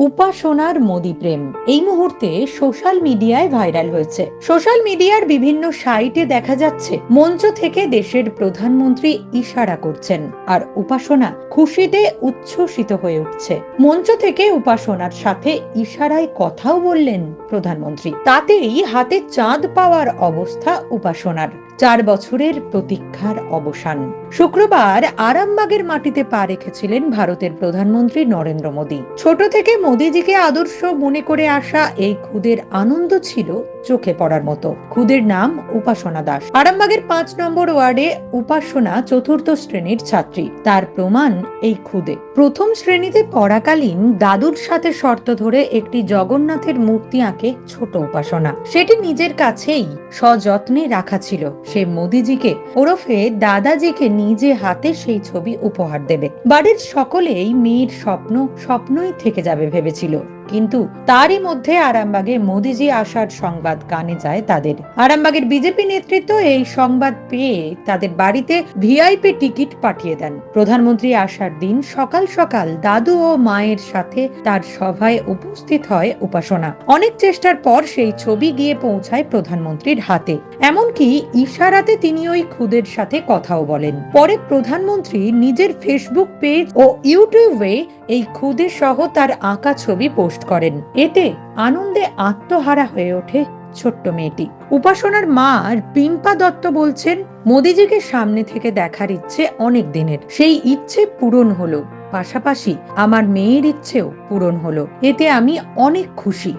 উপাসনার মোদি প্রেম। এই মুহূর্তে সোশ্যাল মিডিয়ায় ভাইরাল হয়েছে। সোশ্যাল মিডিয়ার বিভিন্ন সাইটে দেখা যাচ্ছে, মঞ্চ থেকে দেশের প্রধানমন্ত্রী ইশারা করছেন। আর উপাসনা খুশিতে উচ্ছ্বসিত হয়ে উঠছে। মঞ্চ থেকে উপাসনার সাথে ইশারায় কথাও বললেন প্রধানমন্ত্রী। তাতেই হাতে চাঁদ পাওয়ার অবস্থা উপাসনার চার বছরের প্রতীক্ষার অবসান। শুক্রবার আরামবাগের মাটিতে পা রেখেছিলেন ভারতের প্রধানমন্ত্রী নরেন্দ্র মোদী। ছোট থেকে মোদীজিকে আদর্শ মনে করে আসা এই খুদের আনন্দ ছিল চোখে পড়ার মতো। খুদের নাম উপাসনা দাস। আরামবাগের পাঁচ নম্বর ওয়ার্ডে উপাসনা চতুর্থ শ্রেণির ছাত্রী। তার প্রমাণ এই খুদে। প্রথম শ্রেণীতে পড়াকালীন দাদুর সাথে শর্ত ধরে একটি জগন্নাথের মূর্তি আঁকে ছোট উপাসনা। সেটি নিজের কাছেই সযত্নে রাখা ছিল। সে মোদিজিকে ওরফে দাদাজিকে নিজে হাতে সেই ছবি উপহার দেবে। বাড়ির সকলেই মেয়ের স্বপ্ন স্বপ্নই থেকে যাবে ভেবেছিল। কিন্তু তারই মধ্যে আরামবাগে মোদিজি আসার সংবাদ কানে যায় তাদের। আরামবাগের বিজেপি নেতৃত্ব এই সংবাদ পেয়ে তাদের বাড়িতে ভিআইপি টিকিট পাঠিয়ে দেন। প্রধানমন্ত্রী আসার দিন সকাল সকাল দাদু ও মায়ের সাথে তার সভায় উপস্থিত হয় উপাসনা। অনেক চেষ্টার পর সেই ছবি গিয়ে পৌঁছায় প্রধানমন্ত্রীর হাতে। এমনকি ইশারাতে তিনি ওই খুদের সাথে কথাও বলেন। পরে প্রধানমন্ত্রী নিজের ফেসবুক পেজ ও ইউটিউবে এই খুদে সহ তার আঁকা ছবি পোস্ট করেন। এতে আনন্দে আত্মহারা হয়ে ওঠে ছোট্ট মেয়েটি। উপাসনার মা পিম্পা দত্ত বলছেন, মোদিজিকে সামনে থেকে দেখার ইচ্ছে অনেক দিনের। সেই ইচ্ছে পূরণ হলো। পাশাপাশি আমার মেয়ের ইচ্ছেও পূরণ হলো। এতে আমি অনেক খুশি।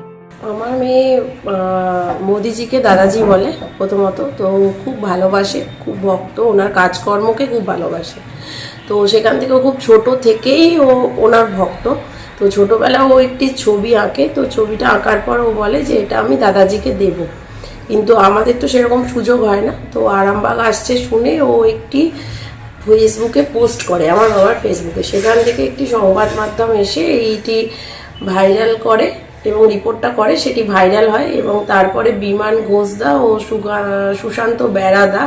আমার মেয়ে মোদিজিকে দাদাজি বলে প্রথমত। তো খুব ভালোবাসে, খুব ভক্ত। ওনার কাজকর্মকে খুব ভালোবাসে। তো সেখান থেকে খুব ছোট থেকেই ও ওনার ভক্ত। তো ছোটোবেলা ও একটি ছবি আঁকে। তো ছবিটা আঁকার পর ও বলে যে, এটা আমি দাদাজিকে দেব। কিন্তু আমাদের তো সেরকম সুযোগ হয় না। তো আরামবাগ আসছে শুনে ও একটি ফেসবুকে পোস্ট করে, আমার বাবার ফেসবুকে সেখান থেকে একটি সংবাদ মাধ্যম এসে এইটি ভাইরাল করে। এবং রিপোর্টটা করে সেটি ভাইরাল হয় এবং তারপরে বিমান ঘোষদা ও সুশান্ত বেড়াদা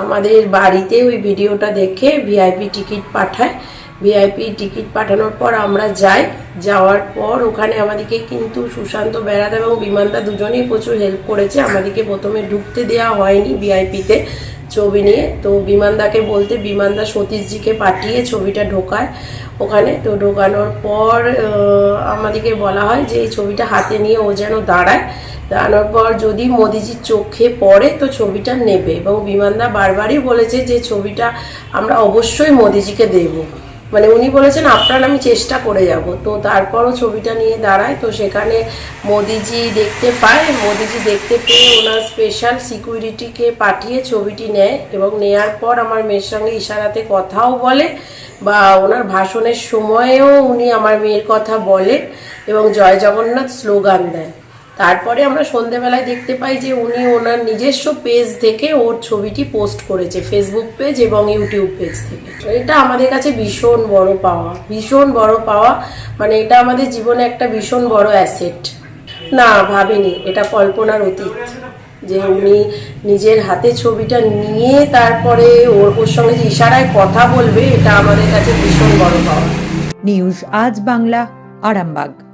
আমাদের বাড়িতে ওই ভিডিওটা দেখে ভিআইপি টিকিট পাঠায়। ভিআইপি টিকিট পাঠানোর পর আমরা যাই। যাওয়ার পর ওখানে আমাদেরকে কিন্তু সুশান্ত বেড়াদা এবং বিমানদা দুজনেই প্রচুর হেল্প করেছে। আমাদেরকে প্রথমে ঢুকতে দেওয়া হয়নি ভিআইপিতে ছবি নিয়ে। তো বিমানদাকে বলতে বিমানদা সতীশজিকে পাঠিয়ে ছবিটা ঢোকায় ওখানে। তো ঢোকানোর পর আমাদেরকে বলা হয় যে এই ছবিটা হাতে নিয়ে ও যেন দাঁড়ায়। দাঁড়ানোর পর যদি মোদিজির চোখে পড়ে তো ছবিটা নেবে এবং বিমানদা বারবারই বলেছে যে ছবিটা আমরা অবশ্যই মোদিজিকে দেবো। মানে উনি বলেছেন, আপনার আমি চেষ্টা করে যাব। তো তারপরও ছবিটা নিয়ে দাঁড়ায়। তো সেখানে মোদিজি দেখতে পায়। মোদিজি দেখতে পেয়ে ওনার স্পেশাল সিকিউরিটিকে পাঠিয়ে ছবিটি নেয় এবং নেয়ার পর আমার মেয়ের সঙ্গে ইশারাতে কথাও বলে বা ওনার ভাষণের সময়েও উনি আমার মেয়ের কথা বলেন এবং জয় জগন্নাথ স্লোগান দেন তারপরে আমরা সন্ধেবেলায় দেখতে পাই যে উনি ওনার নিজস্ব পেজ থেকে ওর ছবিটি পোস্ট করেছে ফেসবুক পেজ এবং ইউটিউব পেজ থেকে। এটা আমাদের কাছে ভীষণ বড় পাওয়া, ভীষণ বড় পাওয়া। মানে এটা আমাদের জীবনে একটা ভীষণ বড় অ্যাসেট না, ভাবিনি, এটা কল্পনার অতীত। যে উনি নিজের হাতে ছবিটা নিয়ে তারপরে ওর ওর সঙ্গে যে ইশারায় কথা বলবে, এটা আমাদের কাছে ভীষণ বড় পাওয়া। নিউজ আজ বাংলা, আরামবাগ।